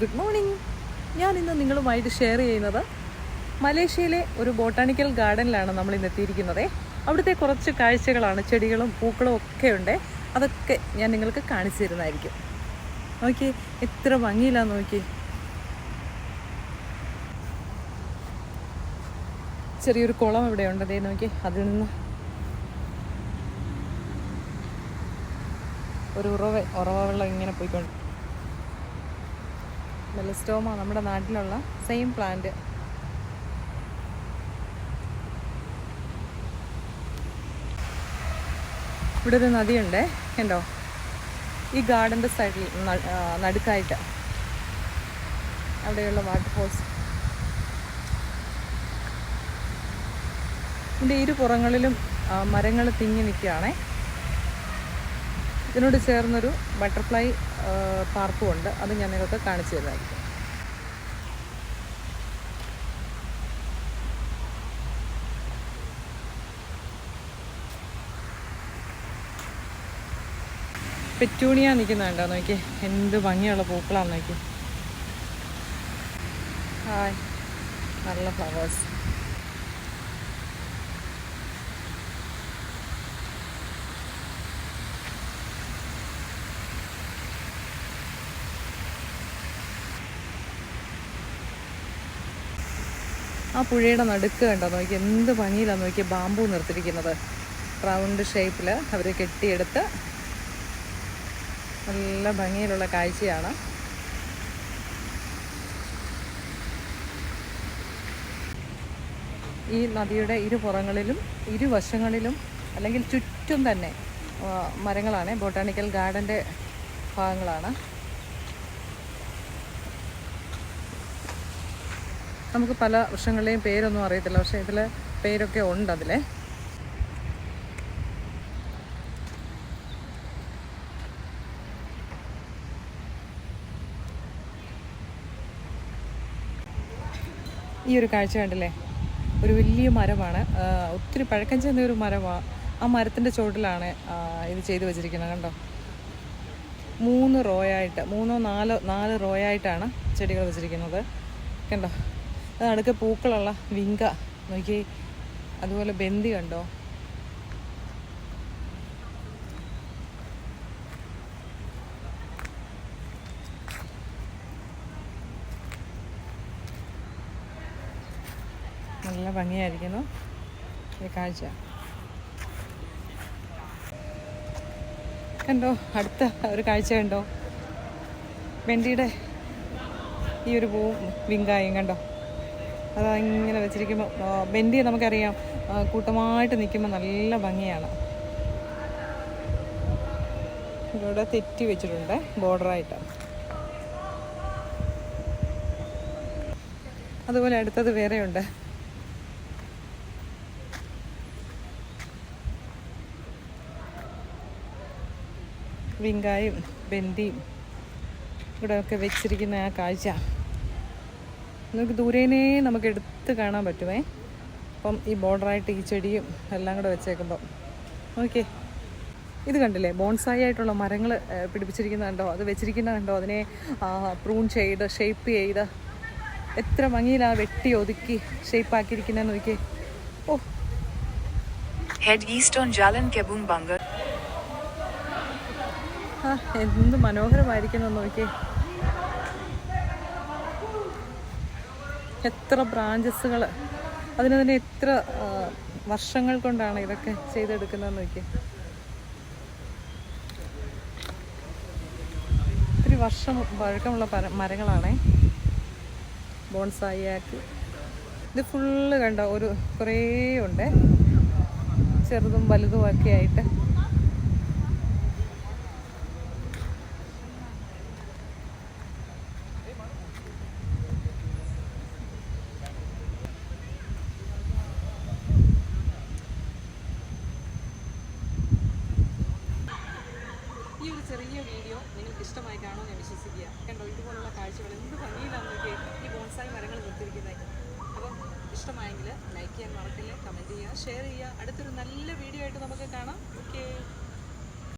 Good morning ഞാൻ ഇന്ന് നിങ്ങളുമായിട്ട് ഷെയർ ചെയ്യുന്നത് മലേഷ്യയിലെ ഒരു ബോട്ടാണിക്കൽ ഗാർഡനിലാണ് നമ്മൾ ഇന്ന് എത്തിയിരിക്കുന്നത്. അവിടുത്തെ കുറച്ച് കാഴ്ചകളാണ് ചെടികളും പൂക്കളും ഒക്കെ ഉണ്ട്. അതൊക്കെ ഞാൻ നിങ്ങൾക്ക് കാണിച്ചു തരുന്നതായിരിക്കും. നോക്കി എത്ര ഭംഗിയിലാന്ന് നോക്കി. ചെറിയൊരു കുളം ഇവിടെ ഉണ്ട്. നോക്കി അതിൽ നിന്ന് ഒരു ഉറവ ഉറവ വെള്ളം ഇങ്ങനെ പോയിക്കൊണ്ട് മെലസ്റ്റോമ നമ്മുടെ നാട്ടിലുള്ള സെയിം പ്ലാന്റ്. ഇവിടെ ഒരു നദിയുണ്ട് കണ്ടോ? ഈ ഗാർഡന്റെ സൈഡിൽ നടുക്കായിട്ട് അവിടെയുള്ള വാട്ടർ വാട്ടർഫോൾസ് ഇതിന്റെ ഇരു പുറങ്ങളിലും മരങ്ങൾ തിങ്ങി നിൽക്കുകയാണേ. ഇതിനോട് ചേർന്നൊരു ബട്ടർഫ്ലൈ പാർക്കും ഉണ്ട്. അത് ഞാൻ നിങ്ങൾക്ക് കാണിച്ചു തരുന്നതായിരിക്കും പെറ്റൂണിയ നിൽക്കുന്നുണ്ടോ നോക്കി. എന്ത് ഭംഗിയുള്ള പൂക്കളാണ് നോക്കി. ഹായ്. നല്ല ഫ്ലവേഴ്സ് ആ പുഴയുടെ നടുക്ക് കണ്ടോ? നോക്കി എന്ത് ഭംഗിയിലാണ് നോക്കി ബാമ്പു നിർത്തിയിരിക്കുന്നത്. റൗണ്ട് ഷേപ്പിൽ അവർ കെട്ടിയെടുത്ത് നല്ല ഭംഗിയിലുള്ള കാഴ്ചയാണ്. ഈ നദിയുടെ ഇരുപുറങ്ങളിലും ഇരുവശങ്ങളിലും അല്ലെങ്കിൽ ചുറ്റും തന്നെ മരങ്ങളാണ്. ബൊട്ടാണിക്കൽ ഗാർഡന്റെ ഭാഗങ്ങളാണ്. നമുക്ക് പല വൃക്ഷങ്ങളുടെയും പേരൊന്നും അറിയത്തില്ല. പക്ഷേ ഇതിൽ പേരൊക്കെ ഉണ്ട് അതിലെ. ഈ ഒരു കാഴ്ച കണ്ടില്ലേ? ഒരു വലിയ മരമാണ്. ഒത്തിരി പഴക്കം ചെന്ന ഒരു മരമാണ് ആ മരത്തിന്റെ ചുവട്ടിലാണ് ഇത് ചെയ്തു വെച്ചിരിക്കുന്നത് കണ്ടോ? മൂന്ന് റോയായിട്ട് മൂന്നോ നാലോ നാല് റോയായിട്ടാണ് ചെടികൾ വെച്ചിരിക്കുന്നത്. കണ്ടോ? അത് അടുക്ക പൂക്കളുള്ള വിങ്ക. നോക്കി അതുപോലെ ബന്ദി കണ്ടോ? നല്ല ഭംഗിയായിരിക്കുന്നു കാഴ്ച. കണ്ടോ അടുത്ത ഒരു കാഴ്ച കണ്ടോ? വെണ്ടിയുടെ ഈ ഒരു പൂവും വിങ്കായും കണ്ടോ? അതാ ഇങ്ങനെ വെച്ചിരിക്കുമ്പോൾ ബെൻഡി നമുക്കറിയാം കൂട്ടമായിട്ട് നിൽക്കുമ്പോൾ നല്ല ഭംഗിയാണ്. ഇവിടെ തെറ്റി വെച്ചിട്ടുണ്ട് ബോർഡറായിട്ട്. അതുപോലെ അടുത്തത് വേറെ ഉണ്ട് വിങ്കായും ബെൻഡിയും ഇവിടെയൊക്കെ വെച്ചിരിക്കുന്ന ആ കാഴ്ച. നമുക്ക് ദൂരേനേ നമുക്ക് എടുത്ത് കാണാൻ പറ്റുമേ. അപ്പം ഈ ബോർഡറായിട്ട് ഈ ചെടിയും എല്ലാം കൂടെ വെച്ചേക്കുമ്പോൾ ഓക്കെ. ഇത് കണ്ടില്ലേ? ബോൺസായി ആയിട്ടുള്ള മരങ്ങൾ പിടിപ്പിച്ചിരിക്കുന്നുണ്ടോ അത് വെച്ചിരിക്കുന്നുണ്ടോ അതിനെ പ്രൂൺ ചെയ്ത് ഷേപ്പ് ചെയ്ത്. എത്ര ഭംഗിയിലാ വെട്ടി ഒതുക്കി ഷേപ്പ് ആക്കിയിരിക്കുന്ന നോക്കിയേ. ഓ. ഹെഡ് ഈസ്റ്റ് ഓൺ ജാലൻ കെബും ബംഗർ ആ എന്ത് മനോഹരമായിരിക്കുന്നു നോക്കിയേ. എത്ര ബ്രാഞ്ചസുകൾ അതിന് തന്നെ എത്ര വർഷങ്ങൾ കൊണ്ടാണ് ഇതൊക്കെ ചെയ്തെടുക്കുന്നതെന്ന് നോക്കി ഒത്തിരി വർഷം പഴക്കമുള്ള മരങ്ങളാണേ. ബോൺസായി ആക്കി. ഇത് ഫുള്ള് കണ്ട ഒരു കുറേ ഉണ്ട്. ചെറുതും വലുതുമൊക്കെ ആയിട്ട് ഈ ഒരു ചെറിയ വീഡിയോ നിങ്ങൾക്ക് ഇഷ്ടമായി കാണുമെന്ന് ഞാൻ വിശ്വസിക്കുക. കണ്ടോ ഇതുപോലുള്ള കാഴ്ചകൾ എന്ത് ഭംഗിയിലാണെന്ന് നോക്കി ഈ ബോൺസായി മരങ്ങൾ നിർത്തിയിരിക്കുന്നത് അപ്പം ഇഷ്ടമായെങ്കിൽ ലൈക്ക് ചെയ്യാൻ മറക്കില്ല കമന്റ് ചെയ്യുക ഷെയർ ചെയ്യുക. അടുത്തൊരു നല്ല വീഡിയോ ആയിട്ട് നമുക്ക് കാണാം. ഓക്കേ